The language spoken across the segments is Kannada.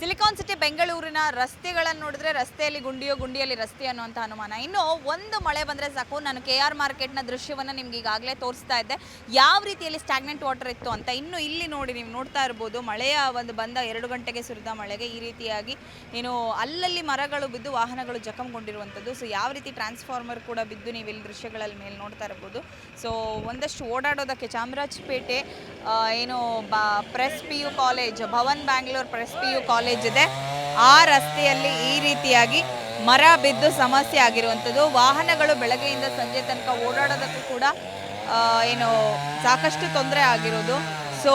ಸಿಲಿಕಾನ್ ಸಿಟಿ ಬೆಂಗಳೂರಿನ ರಸ್ತೆಗಳನ್ನು ನೋಡಿದ್ರೆ ರಸ್ತೆಯಲ್ಲಿ ಗುಂಡಿಯೋ ಗುಂಡಿಯಲ್ಲಿ ರಸ್ತೆ ಅನ್ನುವಂಥ ಅನುಮಾನ. ಇನ್ನು ಒಂದು ಮಳೆ ಬಂದರೆ ಸಾಕು. ನಾನು ಕೆ ಆರ್ ಮಾರ್ಕೆಟ್ನ ದೃಶ್ಯವನ್ನು ನಿಮ್ಗೆ ಈಗಾಗಲೇ ತೋರಿಸ್ತಾ ಇದ್ದೆ. ಯಾವ ರೀತಿಯಲ್ಲಿ ಸ್ಟಾಗ್ನೆಂಟ್ ವಾಟರ್ ಇತ್ತು ಅಂತ ಇನ್ನು ಇಲ್ಲಿ ನೋಡಿ ನೀವು ನೋಡ್ತಾ ಇರ್ಬೋದು. ಮಳೆಯ ಒಂದು ಬಂದ ಎರಡು ಗಂಟೆಗೆ ಸುರಿದ ಮಳೆಗೆ ಈ ರೀತಿಯಾಗಿ ಏನು ಅಲ್ಲಲ್ಲಿ ಮರಗಳು ಬಿದ್ದು ವಾಹನಗಳು ಜಖಂಗೊಂಡಿರುವಂಥದ್ದು. ಸೊ ಯಾವ ರೀತಿ ಟ್ರಾನ್ಸ್ಫಾರ್ಮರ್ ಕೂಡ ಬಿದ್ದು ನೀವು ಇಲ್ಲಿ ದೃಶ್ಯಗಳಲ್ಲಿ ಮೇಲೆ ನೋಡ್ತಾ ಇರ್ಬೋದು. ಸೊ ಒಂದಷ್ಟು ಓಡಾಡೋದಕ್ಕೆ ಚಾಮರಾಜಪೇಟೆ ಏನು ಬಾ press P U college Bhavan Bangalore press P U college ಇದೆ. ಆ ರಸ್ತೆಯಲ್ಲಿ ಈ ರೀತಿಯಾಗಿ ಮರ ಬಿದ್ದು ಸಮಸ್ಯೆ ಆಗಿರುವಂಥದ್ದು. ವಾಹನಗಳು ಬೆಳಗ್ಗೆಯಿಂದ ಸಂಜೆ ತನಕ ಓಡಾಡೋದಕ್ಕೂ ಕೂಡ ಏನು ಸಾಕಷ್ಟು ತೊಂದರೆ ಆಗಿರೋದು. ಸೊ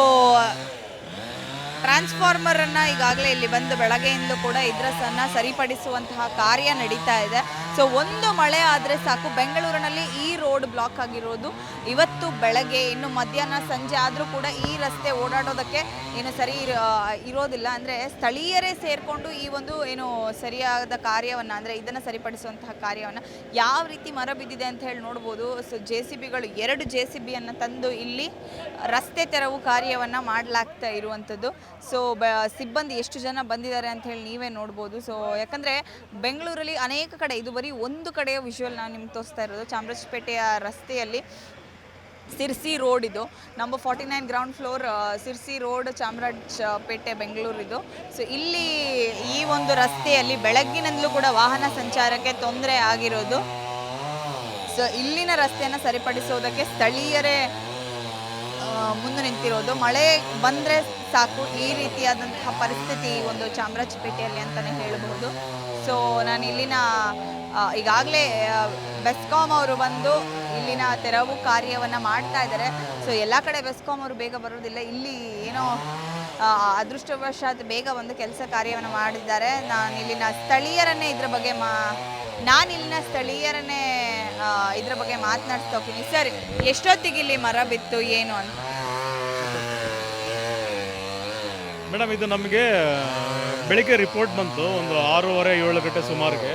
ಟ್ರಾನ್ಸ್ಫಾರ್ಮರನ್ನು ಈಗಾಗಲೇ ಇಲ್ಲಿ ಬಂದು ಬೆಳಗ್ಗೆಯಿಂದ ಕೂಡ ಇದ್ರಸನ್ನ ಸರಿಪಡಿಸುವಂತಹ ಕಾರ್ಯ ನಡೀತಾ ಇದೆ. ಸೊ ಒಂದು ಮಳೆ ಆದರೆ ಸಾಕು. ಬೆಂಗಳೂರಿನಲ್ಲಿ ಈ ರೋಡ್ ಬ್ಲಾಕ್ ಆಗಿರೋದು. ಇವತ್ತು ಬೆಳಗ್ಗೆ, ಇನ್ನು ಮಧ್ಯಾಹ್ನ, ಸಂಜೆ ಆದರೂ ಕೂಡ ಈ ರಸ್ತೆ ಓಡಾಡೋದಕ್ಕೆ ಏನು ಸರಿ ಇರ- ಇರೋದಿಲ್ಲ. ಅಂದರೆ ಸ್ಥಳೀಯರೇ ಸೇರಿಕೊಂಡು ಈ ಒಂದು ಏನು ಸರಿಯಾದ ಕಾರ್ಯವನ್ನು, ಅಂದರೆ ಇದನ್ನು ಸರಿಪಡಿಸುವಂತಹ ಕಾರ್ಯವನ್ನು ಯಾವ ರೀತಿ ಮರ ಬಿದ್ದಿದೆ ಅಂತ ಹೇಳಿ ನೋಡ್ಬೋದು. ಸೊ ಜೆ ಸಿ ಬಿಗಳು ಎರಡು ಜೆ ಸಿ ಬಿಯನ್ನು ತಂದು ಇಲ್ಲಿ ರಸ್ತೆ ತೆರವು ಕಾರ್ಯವನ್ನು ಮಾಡಲಾಗ್ತಾ ಇರುವಂಥದ್ದು. ಸೊ ಬ, ಸಿಬ್ಬಂದಿ ಎಷ್ಟು ಜನ ಬಂದಿದ್ದಾರೆ ಅಂತ ಹೇಳಿ ನೀವೇ ನೋಡ್ಬೋದು. ಸೊ ಯಾಕಂದರೆ ಬೆಂಗಳೂರಲ್ಲಿ ಅನೇಕ ಕಡೆ, ಇದು ಬರೀ ಒಂದು ಕಡೆಯ ವಿಷುವಲ್ ನಾನು ನಿಮ್ಗೆ ತೋರಿಸ್ತಾ ಇರೋದು. ಚಾಮರಾಜಪೇಟೆಯ ರಸ್ತೆಯಲ್ಲಿ ಸಿರ್ಸಿ ರೋಡ್ ಇದು. Number forty nine ground floor Sirsi road, Chamarajpet ಬೆಂಗಳೂರಿದು so ಇಲ್ಲಿ ಈ ಒಂದು ರಸ್ತೆಯಲ್ಲಿ ಬೆಳಗ್ಗಿನಿಂದಲೂ ಕೂಡ ವಾಹನ ಸಂಚಾರಕ್ಕೆ ತೊಂದರೆ ಆಗಿರೋದು. ಸೊ ಇಲ್ಲಿನ ರಸ್ತೆಯನ್ನು ಸರಿಪಡಿಸೋದಕ್ಕೆ ಸ್ಥಳೀಯರೇ ಮುಂದೆ ನಿಂತಿರೋದು. ಮಳೆ ಬಂದರೆ ಸಾಕು. ಈ ರೀತಿಯಾದಂತಹ ಪರಿಸ್ಥಿತಿ ಒಂದು ಚಾಮರಾಜಪೇಟೆಯಲ್ಲಿ ಅಂತಲೇ ಹೇಳಬಹುದು. ಸೊ ನಾನು ಇಲ್ಲಿನ ಈಗಾಗಲೇ ಬೆಸ್ಕಾಮ್ ಅವರು ಬಂದು ಇಲ್ಲಿನ ತೆರವು ಕಾರ್ಯವನ್ನು ಮಾಡ್ತಾ ಇದ್ದಾರೆ. ಸೊ ಎಲ್ಲ ಕಡೆ ಬೆಸ್ಕಾಮ್ ಅವರು ಬೇಗ ಬರೋದಿಲ್ಲ. ಇಲ್ಲಿ ಏನೋ ಅದೃಷ್ಟವಶಾತ್ ಬೇಗ ಒಂದು ಕೆಲಸ ಕಾರ್ಯವನ್ನು ಮಾಡಿದ್ದಾರೆ. ನಾನು ಇಲ್ಲಿನ ಸ್ಥಳೀಯರನ್ನೇ ಇದ್ರ ಬಗ್ಗೆ ಮಾ, ನಾನು ಇಲ್ಲಿನ ಸ್ಥಳೀಯರನ್ನೇ ಇದ್ರ ಬಗ್ಗೆ ಮಾತನಾಡ್ತಾ ಹೋಗ್ತೀನಿ. ಸರ್, ಎಷ್ಟೊತ್ತಿಗೆ ಇಲ್ಲಿ ಮರ ಬಿತ್ತು, ಏನು ಅಂತ? ಮೇಡಮ್, ಇದು ನಮಗೆ ಬೆಳಿಗ್ಗೆ ರಿಪೋರ್ಟ್ ಬಂತು, ಒಂದು ಆರೂವರೆ, ಏಳು ಗಂಟೆ ಸುಮಾರಿಗೆ.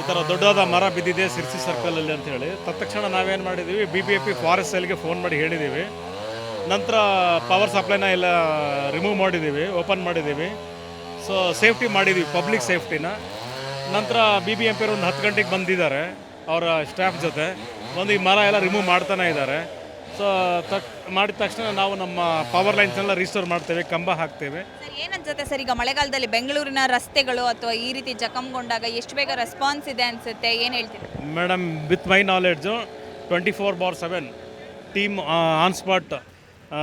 ಈ ಥರ ದೊಡ್ಡದಾದ ಮರ ಬಿದ್ದಿದೆ ಸಿರ್ಸಿ ಸರ್ಕಲಲ್ಲಿ ಅಂತ ಹೇಳಿ. ತತ್ಕ್ಷಣ ನಾವೇನು ಮಾಡಿದ್ದೀವಿ B B A P forest ಸೆಲ್ಗೆ phone ಮಾಡಿ ಹೇಳಿದ್ದೀವಿ ನಂತರ ಪವರ್ ಸಪ್ಲೈನ ಎಲ್ಲ ರಿಮೂವ್ ಮಾಡಿದ್ದೀವಿ ಓಪನ್ ಮಾಡಿದ್ದೀವಿ ಸೊ ಸೇಫ್ಟಿ ಮಾಡಿದ್ದೀವಿ ಪಬ್ಲಿಕ್ ಸೇಫ್ಟಿನ ನಂತರ ಬಿ ಬಿ ಎಂ ಪಿ ಒಂದು ಹತ್ತು ಗಂಟೆಗೆ ಬಂದಿದ್ದಾರೆ, ಅವರ ಸ್ಟಾಫ್ ಜೊತೆ. ಒಂದು ಈ ಮರ ಎಲ್ಲ ರಿಮೂವ್ ಮಾಡ್ತಾನೆ ಇದ್ದಾರೆ. ಸೊ ತಕ್ ಮಾಡಿದ ತಕ್ಷಣ ನಾವು ನಮ್ಮ ಪವರ್ ಲೈನ್ಸ್ನೆಲ್ಲ ರಿಸ್ಟೋರ್ ಮಾಡ್ತೇವೆ ಕಂಬ ಹಾಕ್ತೇವೆ. ಸರ್ ಏನನ್ಸುತ್ತೆ ಸರ್? ಈಗ ಮಳೆಗಾಲದಲ್ಲಿ ಬೆಂಗಳೂರಿನ ರಸ್ತೆಗಳು ಅಥವಾ ಈ ರೀತಿ ಜಖಂಗೊಂಡಾಗ ಎಷ್ಟು ಬೇಗ ರೆಸ್ಪಾನ್ಸ್ ಇದೆ ಅನಿಸುತ್ತೆ? ಏನು ಹೇಳ್ತೀರಿ? Madam with my knowledge twenty four by seven team on spot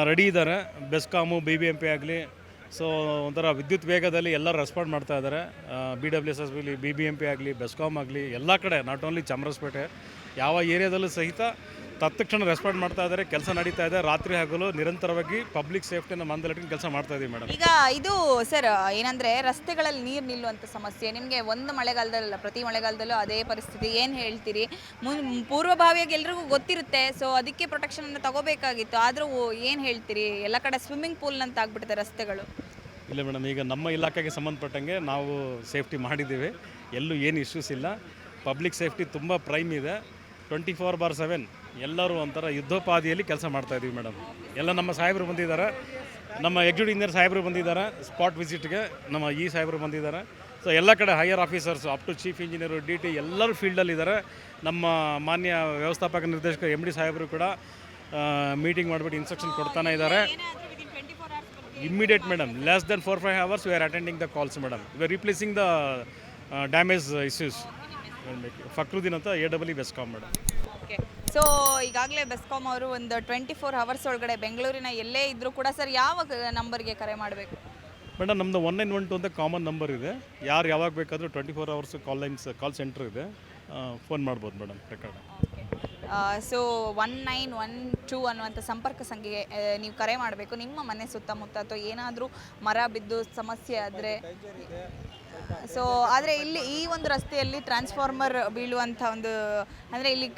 ready ಇದ್ದಾರೆ BESCOM B B M P ಆಗಲಿ ಸೊ ಒಂಥರ ವಿದ್ಯುತ್ ವೇಗದಲ್ಲಿ ಎಲ್ಲ ರೆಸ್ಪಾಂಡ್ ಮಾಡ್ತಾ ಇದ್ದಾರೆ B W S S B B B M P ಆಗಲಿ ಬೆಸ್ಕಾಮ್ ಆಗಲಿ ಎಲ್ಲ ಕಡೆ ನಾಟ್ ಓನ್ಲಿ ಚಾಮರಾಜಪೇಟೆ ಯಾವ ಏರಿಯಾದಲ್ಲೂ ಸಹಿತ ತತ್ಕ್ಷಣ ರೆಸ್ಪಾಂಡ್ ಮಾಡ್ತಾ ಇದ್ದಾರೆ ಕೆಲಸ ನಡೀತಾ ಇದೆ ರಾತ್ರಿ ಹಗಲು ನಿರಂತರವಾಗಿ ಪಬ್ಲಿಕ್ ಸೇಫ್ಟಿನ ಮಂದಲಟ್ಟಿನ ಕೆಲಸ ಮಾಡ್ತಾ ಇದೀವಿ ಮೇಡಮ್ ಈಗ ಇದು ಸರ್ ಏನಂದ್ರೆ ರಸ್ತೆಗಳಲ್ಲಿ ನೀರು ನಿಲ್ಲುವಂಥ ಸಮಸ್ಯೆ ನಿಮಗೆ ಒಂದು ಮಳೆಗಾಲದಲ್ಲ ಪ್ರತಿ ಮಳೆಗಾಲದಲ್ಲೂ ಅದೇ ಪರಿಸ್ಥಿತಿ ಏನು ಹೇಳ್ತೀರಿ? ಮುನ್ ಪೂರ್ವಭಾವಿಯಾಗಿ ಎಲ್ರಿಗೂ ಗೊತ್ತಿರುತ್ತೆ ಸೊ ಅದಕ್ಕೆ ಪ್ರೊಟೆಕ್ಷನನ್ನು ತಗೋಬೇಕಾಗಿತ್ತು ಆದರೂ ಏನು ಹೇಳ್ತೀರಿ? ಎಲ್ಲ ಕಡೆ ಸ್ವಿಮ್ಮಿಂಗ್ ಪೂಲ್ನಂತ ಆಗ್ಬಿಟ್ಟಿದೆ ರಸ್ತೆಗಳು. ಇಲ್ಲ ಮೇಡಮ್ ಈಗ ನಮ್ಮ ಇಲಾಖೆಗೆ ಸಂಬಂಧಪಟ್ಟಂಗೆ ನಾವು ಸೇಫ್ಟಿ ಮಾಡಿದ್ದೀವಿ ಎಲ್ಲೂ ಏನು ಇಶ್ಯೂಸ್ ಇಲ್ಲ. ಪಬ್ಲಿಕ್ ಸೇಫ್ಟಿ ತುಂಬ ಪ್ರೈಮ್ ಇದೆ ಟ್ವೆಂಟಿ ಫೋರ್ ಬಾರ್ ಸೆವೆನ್ ಎಲ್ಲರೂ ಒಂಥರ ಯುದ್ಧೋಪಾದಿಯಲ್ಲಿ ಕೆಲಸ ಮಾಡ್ತಾ ಇದ್ದೀವಿ ಮೇಡಮ್. ಎಲ್ಲ ನಮ್ಮ ಸಾಹೇಬರು ಬಂದಿದ್ದಾರೆ. ನಮ್ಮ ಎಕ್ಸಿಕ್ಯೂಟಿವ್ ಇಂಜಿನಿಯರ್ ಸಾಹೇಬರು ಬಂದಿದ್ದಾರೆ. ಸ್ಪಾಟ್ ವಿಸಿಟ್ಗೆ ನಮ್ಮ ಈ ಸಾಹೇಬರು ಬಂದಿದ್ದಾರೆ. ಸೊ ಎಲ್ಲ ಕಡೆ higher officers up to chief engineer D T ಎಲ್ಲರೂ ಫೀಲ್ಡಲ್ಲಿದ್ದಾರೆ ನಮ್ಮ ಮಾನ್ಯ ವ್ಯವಸ್ಥಾಪಕ ನಿರ್ದೇಶಕ ಎಂ ಡಿ ಸಾಹೇಬರು ಕೂಡ ಮೀಟಿಂಗ್ ಮಾಡಿಬಿಟ್ಟು ಇನ್ಸ್ಟ್ರಕ್ಷನ್ ಕೊಡ್ತಾನೆ ಇದ್ದಾರೆ. Immediate madam less than four five hours we are attending the calls madam we are replacing the damage issues Fakruddin ಅಂತ A W BESCOM madam so ಈಗಾಗಲೇ ಬೆಸ್ಕಾಮ್ ಅವರು ಒಂದು ಟ್ವೆಂಟಿ ಫೋರ್ ಅವರ್ಸ್ ಒಳಗಡೆ ಬೆಂಗಳೂರಿನ ಎಲ್ಲೇ ಇದ್ದರೂ ಕೂಡ ಸರ್ ಯಾವ ನಂಬರ್ಗೆ ಕರೆ ಮಾಡಬೇಕು? ಮೇಡಮ್ ನಮ್ಮದು ಒನ್ ನೈನ್ ಒನ್ ಟು ಅಂತ ಕಾಮನ್ ನಂಬರ್ ಇದೆ. ಯಾರು ಯಾವಾಗ ಬೇಕಾದರೂ twenty four hours call lines call center ಇದೆ ಫೋನ್ ಮಾಡ್ಬೋದು madam record so one nine one two ಅನ್ನುವಂಥ ಸಂಪರ್ಕ ಸಂಖ್ಯೆಗೆ ನೀವು ಕರೆ ಮಾಡಬೇಕು. ನಿಮ್ಮ ಮನೆ ಸುತ್ತಮುತ್ತ ಅಥವಾ ಏನಾದರೂ ಮರ ಬಿದ್ದು ಸಮಸ್ಯೆ ಆದರೆ ಸೊ ಆದರೆ ಇಲ್ಲಿ ಈ ಒಂದು ರಸ್ತೆಯಲ್ಲಿ ಟ್ರಾನ್ಸ್ಫಾರ್ಮರ್ ಬೀಳುವಂಥ ಒಂದು, ಅಂದರೆ ಇಲ್ಲಿ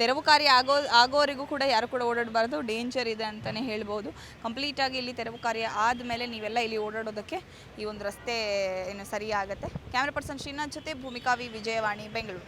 ತೆರವು ಕಾರ್ಯ ಆಗೋ, ಆಗೋವರೆಗೂ ಕೂಡ ಯಾರು ಕೂಡ ಓಡಾಡಬಾರ್ದು ಡೇಂಜರ್ ಇದೆ ಅಂತಲೇ ಹೇಳ್ಬೋದು. ಕಂಪ್ಲೀಟಾಗಿ ಇಲ್ಲಿ ತೆರವು ಕಾರ್ಯ ಆದಮೇಲೆ ನೀವೆಲ್ಲ ಇಲ್ಲಿ ಓಡಾಡೋದಕ್ಕೆ ಈ ಒಂದು ರಸ್ತೆ ಏನು ಸರಿಯಾಗುತ್ತೆ. ಕ್ಯಾಮ್ರಾ ಪರ್ಸನ್ ಶ್ರೀನಾಥ್ ಜೊತೆ ಭೂಮಿಕಾ ವಿ ವಿಜಯವಾಣಿ, ಬೆಂಗಳೂರು.